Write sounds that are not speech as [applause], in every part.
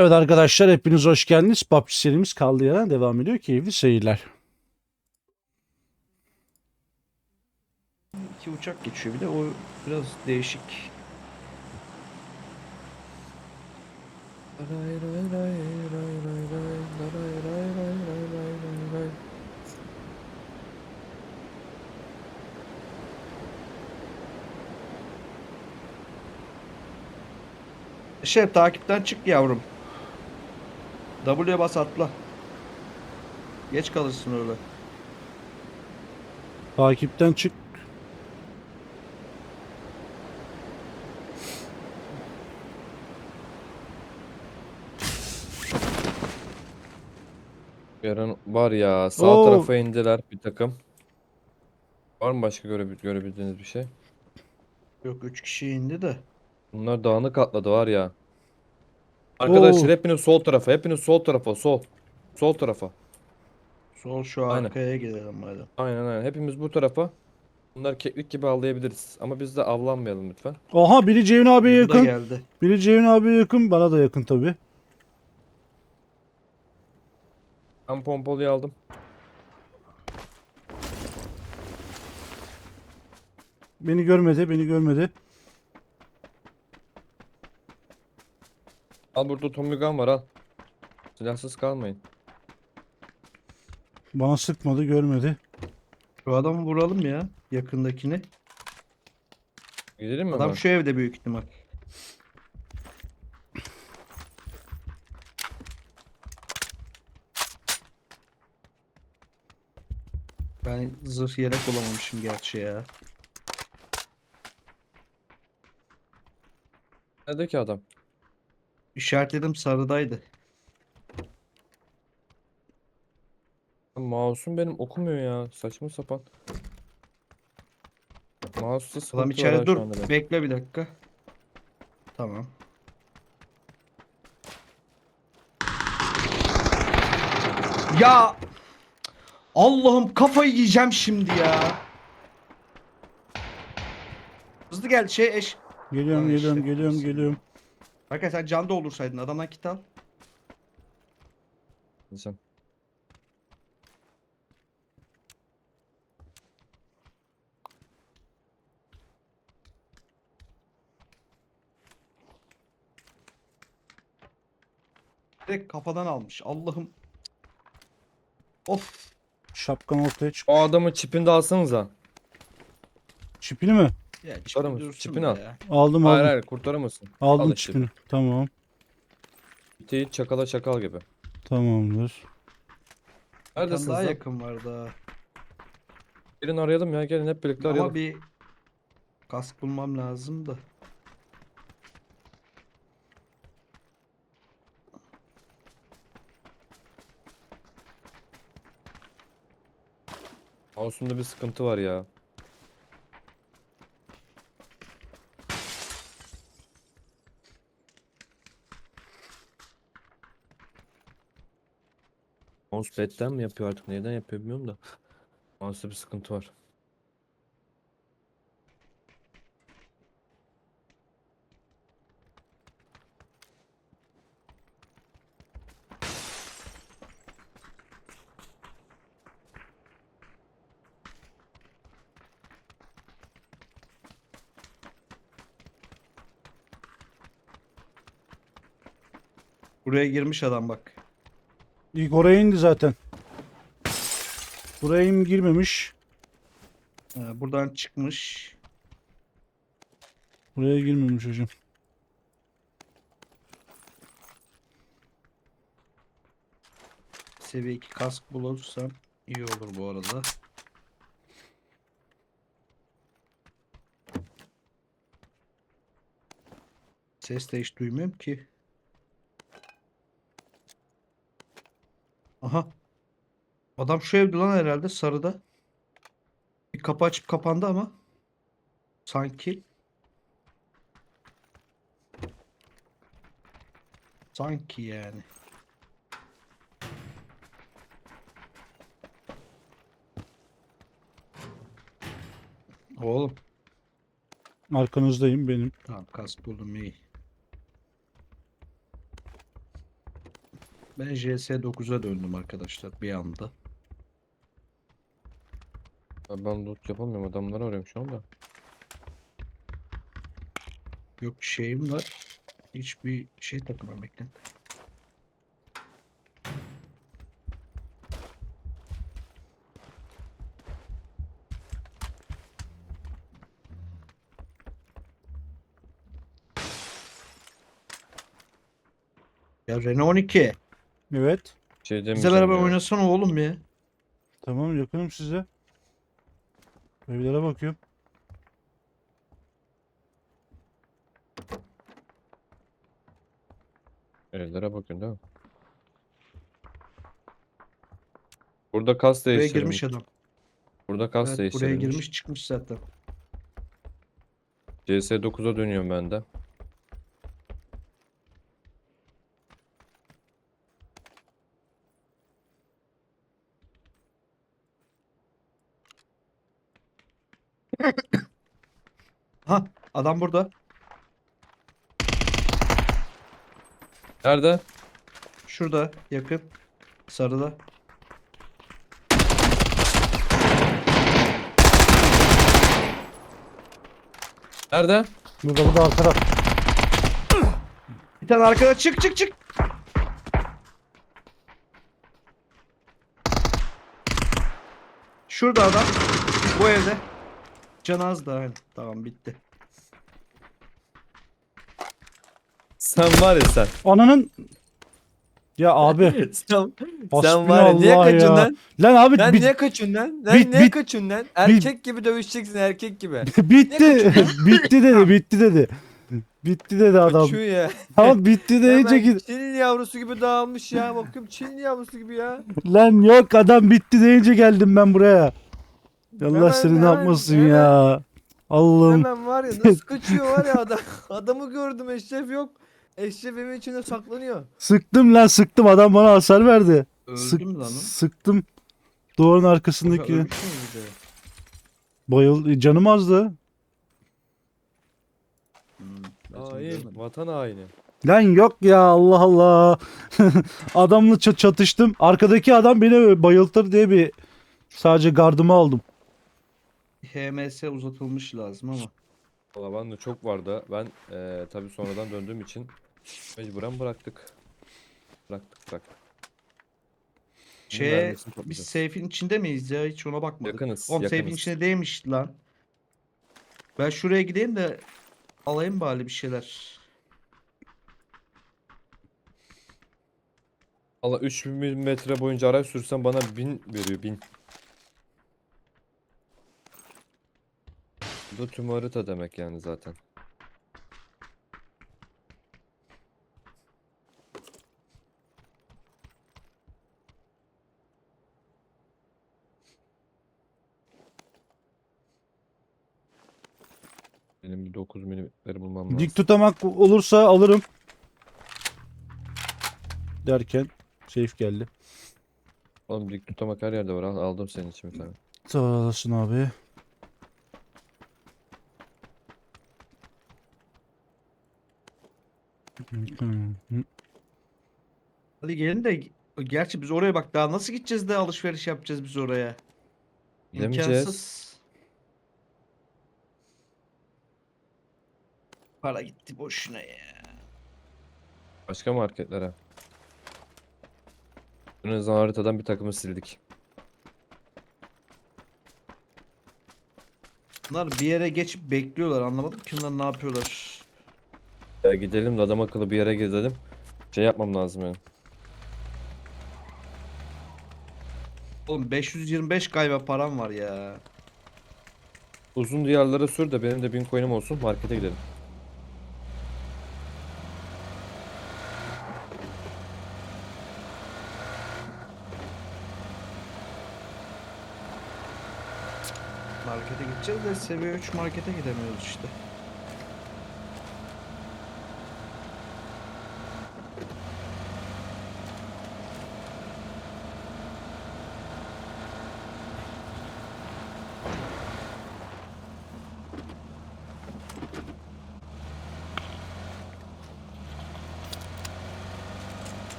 Evet arkadaşlar hepiniz hoş geldiniz. PUBG serimiz kaldığı yerden devam ediyor. Keyifli seyirler. İki uçak geçiyor bir de o biraz değişik. Şey takipten çık yavrum. W'ye bas atla. Geç kalırsın öyle. Takipten çık. Yarın var ya sağ Oo. tarafa indiler bir takım. Var mı başka görebil görebildiğiniz bir şey? Yok 3 kişi indi de. Bunlar dağınık atladı var ya. Arkadaşlar Oo. hepiniz sol tarafa, hepiniz sol tarafa, sol. Sol tarafa. Sol şu Aynen. arkaya gidelim hadi. Aynen aynen. Hepimiz bu tarafa. Bunlar keklik gibi avlayabiliriz. Ama biz de avlanmayalım lütfen. Aha biri Ceyhun abiye Bu da yakın. geldi. Biri Ceyhun abiye yakın. Bana da yakın tabi. Ben pompalıyı aldım. Beni görmedi. Beni görmedi. Al burada Tommy Gun var al. Silahsız kalmayın. Bana sıkmadı. Görmedi. Şu adamı vuralım ya. Yakındakini. Gidelim mi Adam hemen? şu evde büyük ihtimal. Ben zırh yelek bulamamışım gerçi ya. Nerede ki adam? İşaretledim sarıdaydı. Mouse'um benim okumuyor ya. Saçma sapan. Mouse'da sıkıntı Adam var içeride şu dur. anda benim. Bekle bir dakika. Tamam. Ya Allah'ım kafayı yiyeceğim şimdi ya. Hızlı gel şey eş. Geliyorum Ay, geliyorum işte. geliyorum geliyorum. Arkadaş sen can doldursaydın adamdan kit al. Sen. Direkt kafadan almış. Allah'ım. Of. Şapkan ortaya çık. O adamın çipini de alsanıza. Çipini mi? Ya dursun Çipini al. Aldım Hayır aldım. hayır kurtarır mısın? Aldım Al işte. çipini. Tamam. Biteyi çakala çakal gibi. Tamamdır. Neredesiniz daha lan? yakın var daha. Gelin arayalım ya gelin hep birlikte Ama arayalım. bir kask bulmam lazım da. Mouse'umda bir sıkıntı var ya. Mousepad'den mi yapıyor artık neyden yapıyor bilmiyorum da. Mouse'da bir sıkıntı var. Buraya girmiş adam bak. İlk oraya indi zaten. Buraya im girmemiş. Ha, buradan çıkmış. Buraya girmemiş hocam. Seviye 2 kask bulursam iyi olur bu arada. Ses de hiç duymuyorum ki. Aha. Adam şu evde lan herhalde sarıda. Bir kapı açıp kapandı ama. Sanki. Sanki yani. Oğlum. Arkanızdayım benim. Tamam kask buldum iyi. Ben JS9'a döndüm arkadaşlar bir anda. Abi ben loot yapamıyorum adamları arıyorum şu anda. Yok şeyim var. Hiçbir şey takımı bekle. Ya Renault 12. Evet. Şey Bize demeyeceğim beraber ya. oynasana oğlum ya. Tamam yakınım size. Evlere bakıyorum. Evlere bakın değil mi? Burada kas Buraya değiştirmiş. girmiş adam. Burada kas Evet, buraya değiştirmiş. girmiş çıkmış zaten. CS9'a dönüyorum ben de. Ha adam burada. Nerede? Şurada yakın. Sarıda. Nerede? Burada burada arkada. Bir tane arkada çık çık çık. Şurada adam. Bu evde. Can az da aynen. Tamam bitti. Sen var ya sen. Ananın ya [laughs] abi sen, sen var ya niye hasbinallah kaçıyorsun ya. lan? Lan abi Lan bit- niye kaçıyorsun lan? Lan bit- niye bit- kaçıyorsun lan? Erkek gibi dövüşeceksin erkek gibi. [laughs] bitti. [laughs] bitti dedi, bitti dedi. Bitti dedi adam. Kaçıyor ya. Tamam bitti deyince Hemen git. Çin yavrusu gibi dağılmış ya. Bakıyorum Çin yavrusu gibi ya. Lan yok adam bitti deyince geldim ben buraya. Allah Hemen, seni ne hemen, yapmasın hemen. ya. Allah'ım. Hemen var ya nasıl [laughs] kaçıyor var ya adam. Adamı gördüm eşref yok. Eşref evin içinde saklanıyor. Sıktım lan sıktım adam bana hasar verdi. Sık- lan. o. Sıktım. Duvarın arkasındaki. Ölmüş mü bir de? Bayıl canım azdı. Hmm, ben seni Hain. görmedim. Vatan haini. Lan yok ya Allah Allah. [laughs] Adamla ça- çatıştım. Arkadaki adam beni bayıltır diye bir sadece gardımı aldım. HMS uzatılmış lazım ama. Valla ben de çok vardı. Ben eee tabii sonradan döndüğüm için mecburen bıraktık. Bıraktık bıraktık. Şey, biz toplayacağız. safe'in içinde miyiz ya? Hiç ona bakmadık. Yakınız, Oğlum safe'in yakınız. içinde değilmiş lan. Ben şuraya gideyim de alayım bari bir şeyler. Valla 3000 metre boyunca araç sürsem bana 1000 veriyor 1000. da tüm harita demek yani zaten. Benim bir 9 milimetreleri bulmam lazım. Dik tutamak olursa alırım. Derken safe geldi. Oğlum dik tutamak her yerde var. Al- Aldım senin için bir tane. Sağ olasın abi. Hadi gelin de gerçi biz oraya bak daha nasıl gideceğiz de alışveriş yapacağız biz oraya. Gidemeyeceğiz. İmkansız. Para gitti boşuna ya. Başka marketlere. En azından haritadan bir takımı sildik. Bunlar bir yere geçip bekliyorlar anlamadım ki bunlar ne yapıyorlar. Ya gidelim de adam akıllı bir yere gidelim. Şey yapmam lazım yani. Oğlum 525 galiba param var ya. Uzun diyarlara sür de benim de 1000 coin'im olsun markete gidelim. Markete gideceğiz de seviye 3 markete gidemiyoruz işte.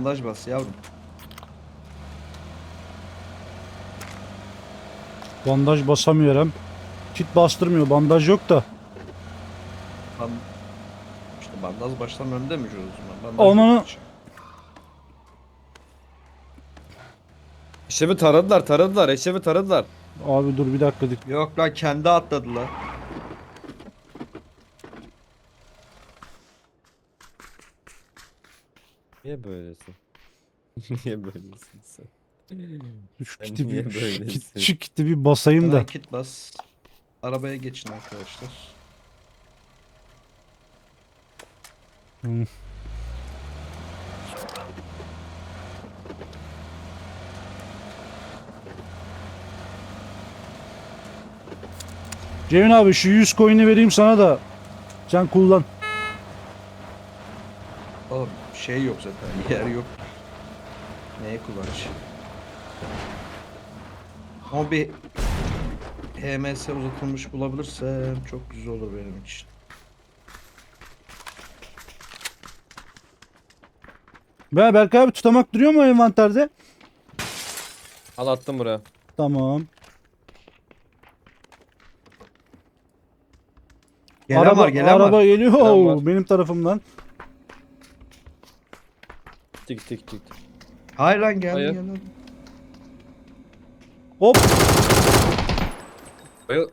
Bandaj bas yavrum. Bandaj basamıyorum. Kit bastırmıyor. Bandaj yok da. Ban... İşte bandaj baştan önde mi o zaman? Bandaj Ananı- yok hiç. Eşevi taradılar taradılar eşevi taradılar. Abi dur bir dakika. dik- Yok lan kendi atladılar. Niye böylesin? [laughs] Niye [laughs] böylesin sen? Şu Sen kiti niye bir, şu, böylesin? kit, şu kiti bir basayım da. Hemen kit bas. Arabaya geçin arkadaşlar. Hı. Cemil abi şu 100 coin'i vereyim sana da sen kullan. Şey yok zaten [laughs] yer yok. Neye kullanış? Ama bir HMS uzatılmış bulabilirsem çok güzel olur benim için. Be Berkay abi tutamak duruyor mu envanterde? Al attım buraya. Tamam. Gelen araba var gelen araba var. geliyor Gelen var. benim tarafımdan. Gitti gitti gitti. gitti. Hayır lan geldi Hayır. Hop.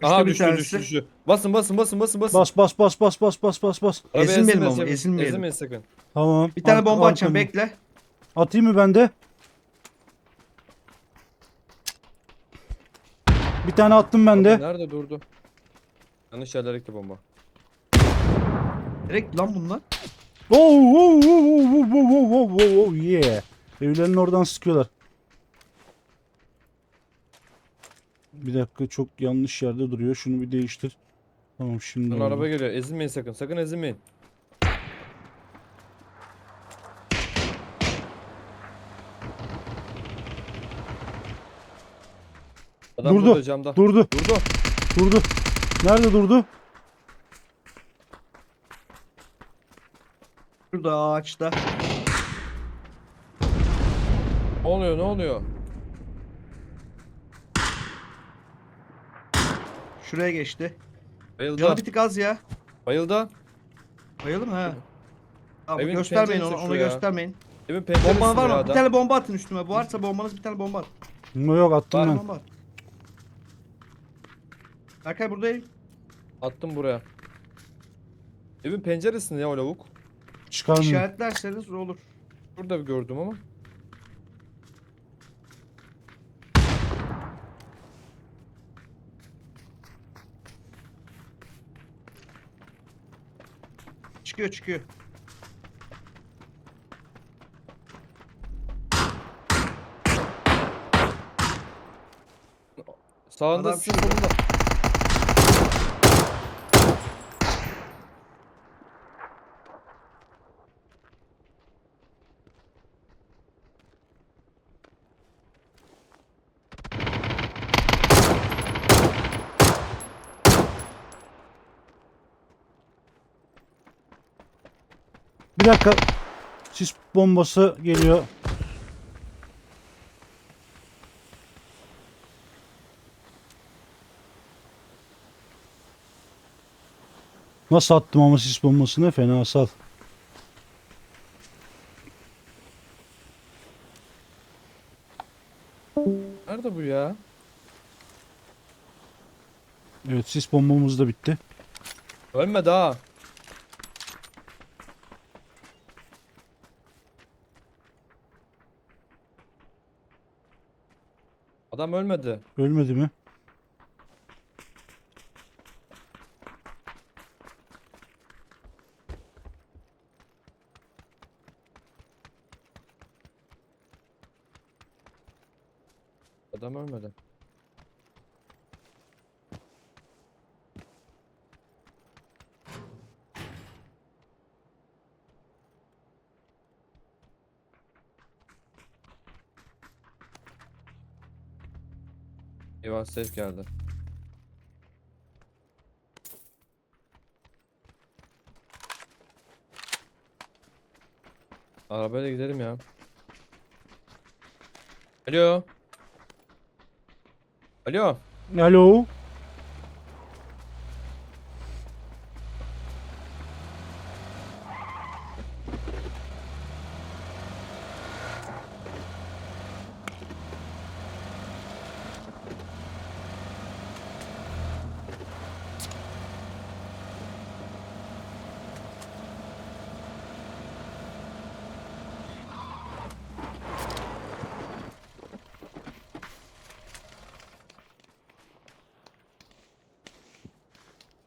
Aha bir düştü, düştü düştü. Basın basın basın basın basın. Bas bas bas bas bas bas bas bas. Arabaya Ezilmeyelim ama, ezilmeyelim. Ezilmeyin sakın. Tamam. Bir tane bomba atacağım bekle. Atayım mı ben de? Bir tane attım ben de. Nerede durdu? Yanlış yerlere gitti bomba. Direkt lan bunlar. Oh, oh, oh, oh, oh, oh, oh, oh, oh yeah. Evlerin oradan sıkıyorlar. Bir dakika çok yanlış yerde duruyor. Şunu bir değiştir. Tamam şimdi. Lan araba geliyor. Ezilmeyin sakın. Sakın ezilmeyin. Adam durdu. Burada, camda. Durdu. Durdu. Durdu. Nerede durdu? Şurada ağaçta. Ne oluyor ne oluyor? Şuraya geçti. Bayıldı. Canı bir tık az ya. Bayıldı. Bayalım ha. Tamam, Evin göstermeyin onu, onu göstermeyin. Evin penceresi Bomba var mı? Bir tane bomba atın üstüme. Bu varsa bombanız bir tane bomba at. Yok attım Var ben. Bomba at. Berkay buradayım. Attım buraya. Evin penceresinde ya o lavuk. Çıkarmıyor. İşaretlerseniz olur. Burada bir gördüm ama. Çıkıyor çıkıyor. Sağında Adam sizin solunda. Bir dakika. Sis bombası geliyor. Nasıl attım ama sis bombasını fenasal. Nerede bu ya? Evet sis bombamız da bitti. Ölmedi ha. Adam ölmedi. Ölmedi mi? Safe geldi. Arabayla gidelim ya. Alo. Alo. Alo.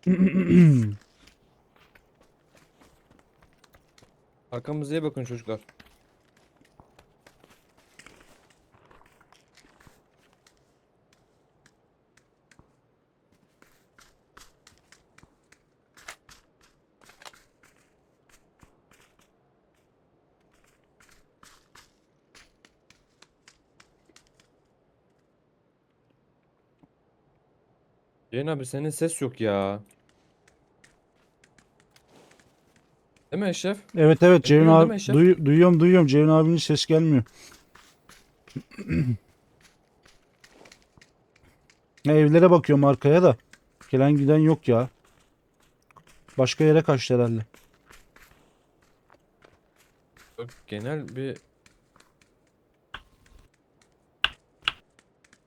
[clears throat] Arkamıza iyi bakın çocuklar. Ceyhun abi senin ses yok ya. Değil mi Eşref? Evet evet Ceyhun değil abi Eşref? duy- duyuyorum duyuyorum Ceyhun abinin ses gelmiyor. [clears throat] Ya evlere bakıyorum arkaya da. Gelen giden yok ya. Başka yere kaçtı herhalde. Yok, Genel bir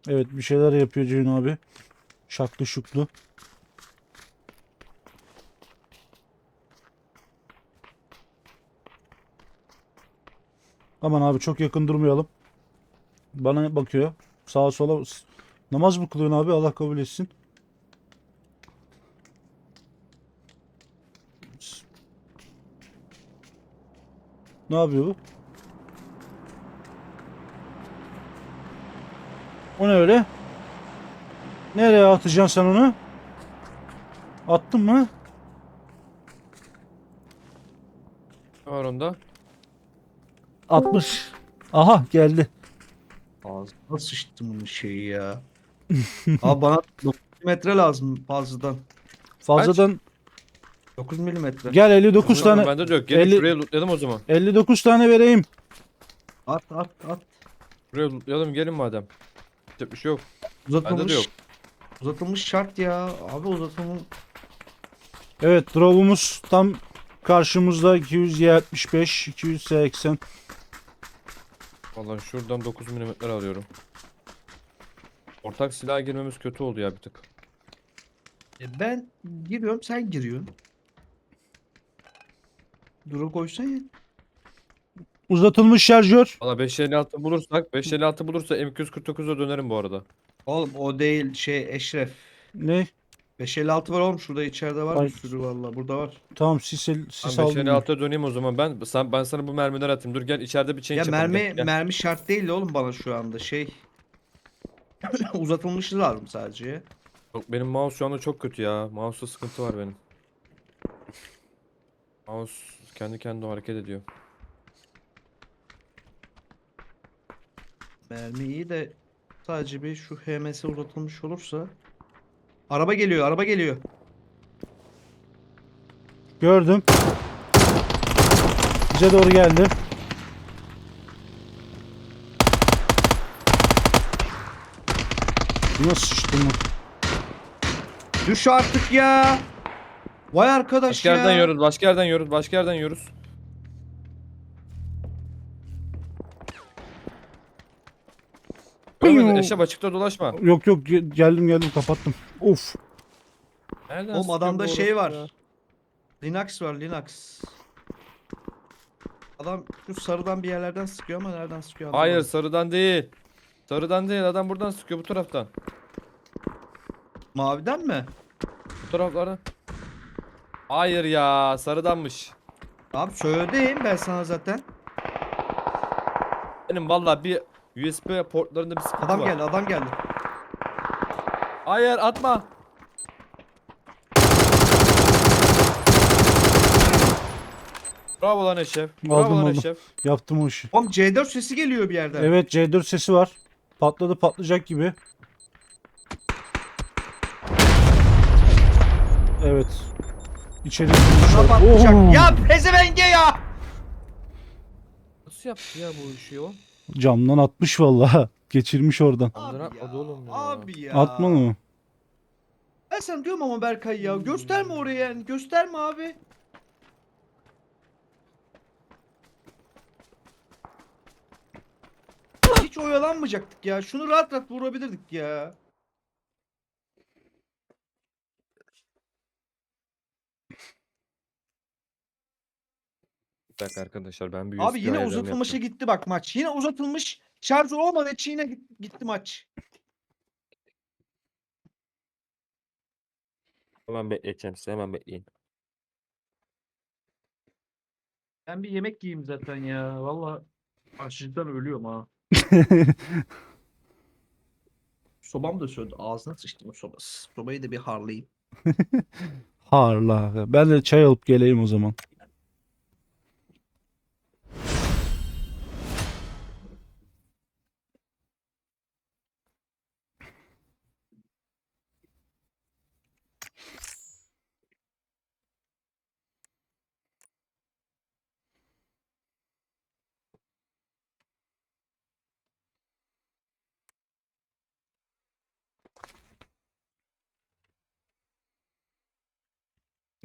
Evet bir şeyler yapıyor Ceyhun abi. Şaklı şuklu. Aman abi çok yakın durmayalım. Bana bakıyor. Sağa sola. Namaz mı kılıyorsun abi? Allah kabul etsin. Ne yapıyor bu? O ne öyle? Nereye atacaksın sen onu? Attın mı? ne var onda. 60. Aha geldi. Ağzına sıçtım bunun şeyi ya. [laughs] Abi bana 9 metre lazım fazladan. Fazladan 9 milimetre. gel 59 Tamam, tane Bende de yok. Gelin elli- şuraya lootlayalım o zaman. 59 tane vereyim. At at at. Şuraya lootlayalım gelin madem. Yapacak bir şey yok. Bende de Uzatılmış. yok. Uzatılmış şart ya. Abi uzatılmış. Evet drop'umuz tam karşımızda 275 280. Vallahi şuradan 9 mm alıyorum. Ortak silaha girmemiz kötü oldu ya bir tık. E ben giriyorum sen giriyorsun. Dura koysan ya. Uzatılmış şarjör. Valla 556 bulursak 556 bulursa M249'a dönerim bu arada. Oğlum o değil şey Eşref. Ne? 556 var oğlum şurada içeride var Ay. bir sürü valla burada var. Tamam sis, el- sis Ben aldım. ben. 556'ya döneyim o zaman. Ben sen, ben sana bu mermileri atayım. Dur gel içeride bir change Ya yapalım. mermi Gel, mermi şart değil oğlum bana şu anda şey. [clears throat] Uzatılmış lazım sadece. ya. Yok, benim mouse şu anda çok kötü ya. Mouse'da sıkıntı var benim. Mouse kendi kendine hareket ediyor. Mermi iyi de sadece bir şu HMS uzatılmış olursa. Araba geliyor, araba geliyor. Gördüm. Bize doğru geldi. Nasıl sıçtın lan? Düş artık ya. Vay arkadaş Başka ya. yerden yiyoruz, başka yerden yiyoruz, başka yerden yiyoruz. Görmedin, eşek açıkta dolaşma. Yok yok ge- geldim geldim kapattım. Of. Nereden Oğlum sıkıyor adamda bu şey var. ya? Linux var, Linux. Adam şu sarıdan bir yerlerden sıkıyor ama nereden sıkıyor Hayır anlamadım. sarıdan değil. Sarıdan değil adam buradan sıkıyor bu taraftan. Maviden mi? Bu taraflardan. Hayır ya sarıdanmış. Abi söyledim ben sana zaten. Benim valla bir USB portlarında bir sıkıntı Adam var. geldi, adam geldi. Hayır atma. Bravo lan Eşref. Bravo Aldım, lan aldım. Eşref. Yaptım o işi. Oğlum C4 sesi geliyor bir yerden. Evet C4 sesi var. Patladı patlayacak gibi. Evet. İçeri Şuna girmişler. patlayacak. Oo! Ya pezevenge ya. Nasıl yaptı ya bu işi o? Camdan atmış vallahi. [laughs] Geçirmiş oradan. Abi ya, atmadı oğlum ya. Abi ya. Atma mı? Ben sana diyorum ama Berkay ya. Gösterme oraya yani. Gösterme abi. Hiç oyalanmayacaktık ya. Şunu rahat rahat vurabilirdik ya. Bir dakika arkadaşlar ben bir Abi yine ayarlarını uzatılmışa yapacağım. gitti bak maç. Yine uzatılmış. Şarj olmadığı için yine git- gitti maç. Hemen bekleteceğim size hemen bekleyin. Ben bir yemek yiyeyim zaten ya. Valla açlıktan ölüyorum ha. [laughs] Sobam da söndü. Ağzına sıçtım o sobası. Sobayı da bir harlayayım. [laughs] Harla. Ben de çay alıp geleyim o zaman.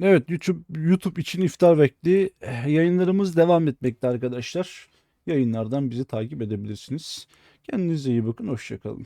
Evet YouTube, YouTube için iftar vakti Eh, yayınlarımız devam etmekte arkadaşlar. Yayınlardan bizi takip edebilirsiniz. Kendinize iyi bakın. Hoşçakalın.